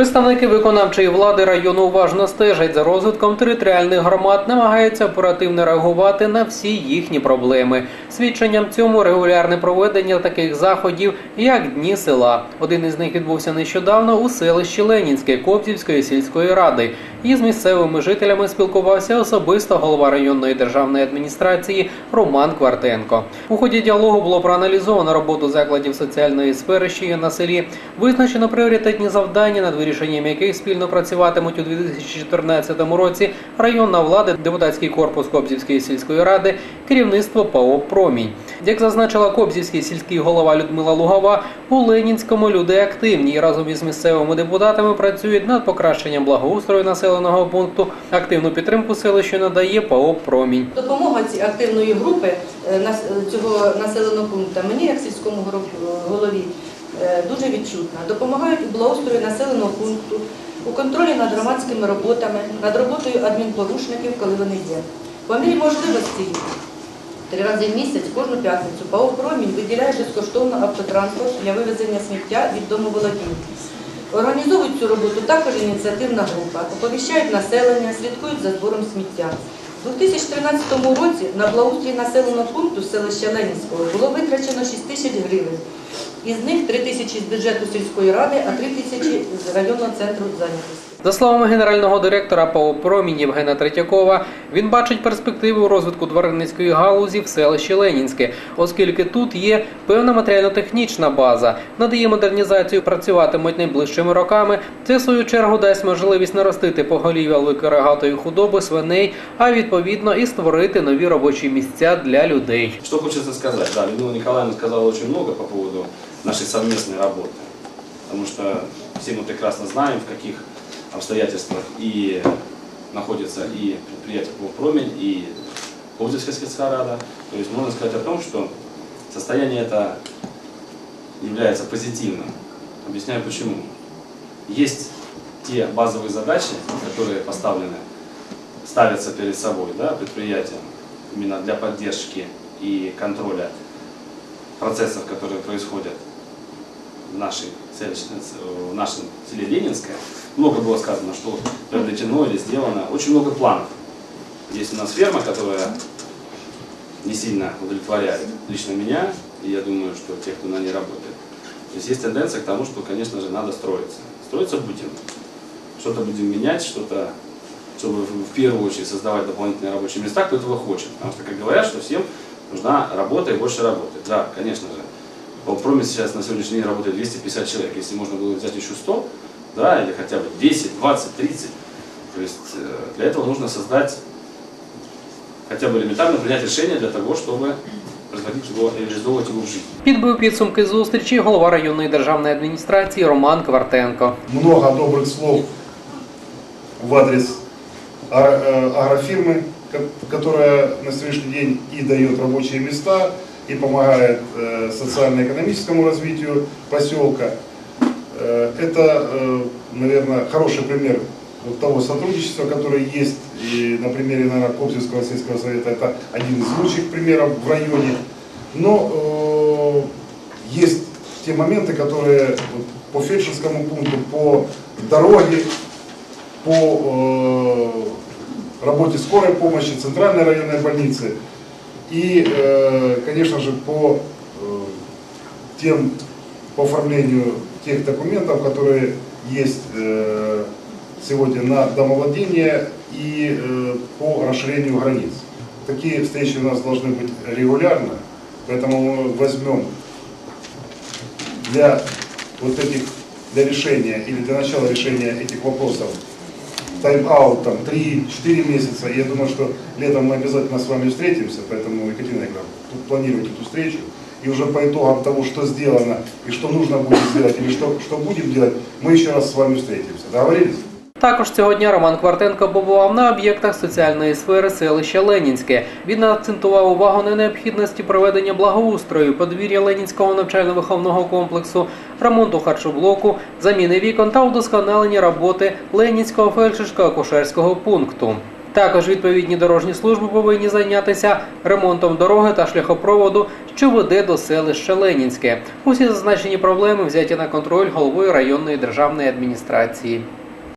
Представники виконавчої влади району уважно стежать за розвитком територіальних громад, намагаються оперативно реагувати на всі їхні проблеми. Свідченням цьому регулярне проведення таких заходів, як дні села. Один із них відбувся нещодавно у селищі Ленінське Кобзівської сільської ради. І з місцевими жителями спілкувався особисто голова районної державної адміністрації Роман Квартенко. У ході діалогу було проаналізовано роботу закладів соціальної сфери, що є на селі, визначено пріоритетні завдання, над вирішенням яких спільно працюватимуть у 2014 році районна влада, депутатський корпус Кобзівської сільської ради, керівництво ПАО Промінь. Як зазначила Кобзівський сільський голова Людмила Лугова, у Ленінському люди активні і разом із місцевими депутатами працюють над покращенням благоустрою населеного пункту. Активну підтримку селищу надає ПАО Промінь. Допомога цієї активної групи е, цього населеного пункту мені, як сільському голові, е, дуже відчутна. Допомагають у благоустрої населеного пункту, у контролі над громадськими роботами, над роботою адмінпорушників, коли вони є. По мірі можливості три рази в місяць, кожну п'ятницю, ПАО «Промінь» виділяє безкоштовно автотранспорт для вивезення сміття від домоволодінь. Організовують цю роботу також ініціативна група, оповіщають населення, слідкують за збором сміття. У 2013 році на благоустрій населеного пункту селища Ленінського було витрачено 6 тисяч гривень. Із них 3 тисячі з бюджету сільської ради, а 3 тисячі з районного центру зайнятості. За словами генерального директора ПАО Промінь Євгена Третьякова, він бачить перспективи у розвитку тваринницької галузі в селищі Ленінське, оскільки тут є певна матеріально-технічна база. Над її модернізацією працюватимуть найближчими роками. Це в свою чергу дасть можливість наростити поголів'я великорогатої худоби свиней, а відповідно і створити нові робочі місця для людей. Что хочется сказать? Да, Людмила Николаевна сказала очень много по поводу нашей совместной работы. Потому что все мы прекрасно знаем, в каких обстоятельствах и находится и предприятие «Промень», и Кобзевская сельская. То есть можно сказать о том, что состояние это является позитивным. Объясняю почему. Есть те базовые задачи, которые поставлены, ставятся перед собой да, предприятием именно для поддержки и контроля процессов, которые происходят в, нашей, в нашем селе Ленинское. Много было сказано, что приобретено или сделано. Очень много планов. Есть у нас ферма, которая не сильно удовлетворяет лично меня, и я думаю, что тех, кто на ней работает. То есть есть тенденция к тому, что, конечно же, надо строиться. Строиться будем. Что-то будем менять, что-то, чтобы в первую очередь создавать дополнительные рабочие места, кто этого хочет. Потому что, как говорят, что всем нужна работа и больше работы. Да, конечно же. В Проме сейчас на сегодняшний день работает 250 человек. Если можно было взять еще 100, да, или хотя бы 10, 20, 30, то есть э, для этого нужно создать хотя бы элементарно принять решение для того, чтобы производить его, реализовывать его в жизнь. Підбив підсумки зустрічі голова районної державної адміністрації Роман Квартенко. много добрых слов в адрес ар- э, агрофирмы, ко- которая на сегодняшний день и дает рабочие места, и помогает э, социально-экономическому развитию поселка. Э, Это, наверное, хороший пример вот того сотрудничества, которое есть и на примере, наверное, Кобзевского сельского совета. Это один из лучших примеров в районе. Но э, есть те моменты, которые вот по фельдшерскому пункту, по дороге, по э, работе скорой помощи, центральной районной больницы и, э, конечно же, по э, тем, по оформлению тех документов, которые есть э, сегодня на домовладение и по расширению границ. Такие встречи у нас должны быть регулярно, поэтому мы возьмем для вот этих, для решения или для начала решения этих вопросов тайм-аут там 3-4 месяца. Я думаю, что летом мы обязательно с вами встретимся, поэтому, Екатерина Игоревна, тут планируйте эту встречу. И уже по итогам того, что сделано и что нужно будет сделать, или что, что будем делать, мы еще раз с вами встретимся. Договорились? Також цього дня Роман Квартенко побував на об'єктах соціальної сфери селища Ленінське. Він акцентував увагу на необхідності проведення благоустрою, подвір'я Ленінського навчально-виховного комплексу, ремонту харчоблоку, заміни вікон та удосконалення роботи Ленінського фельдшерсько-акушерського пункту. Також відповідні дорожні служби повинні зайнятися ремонтом дороги та шляхопроводу, що веде до селища Ленінське. Усі зазначені проблеми взяті на контроль головою районної державної адміністрації.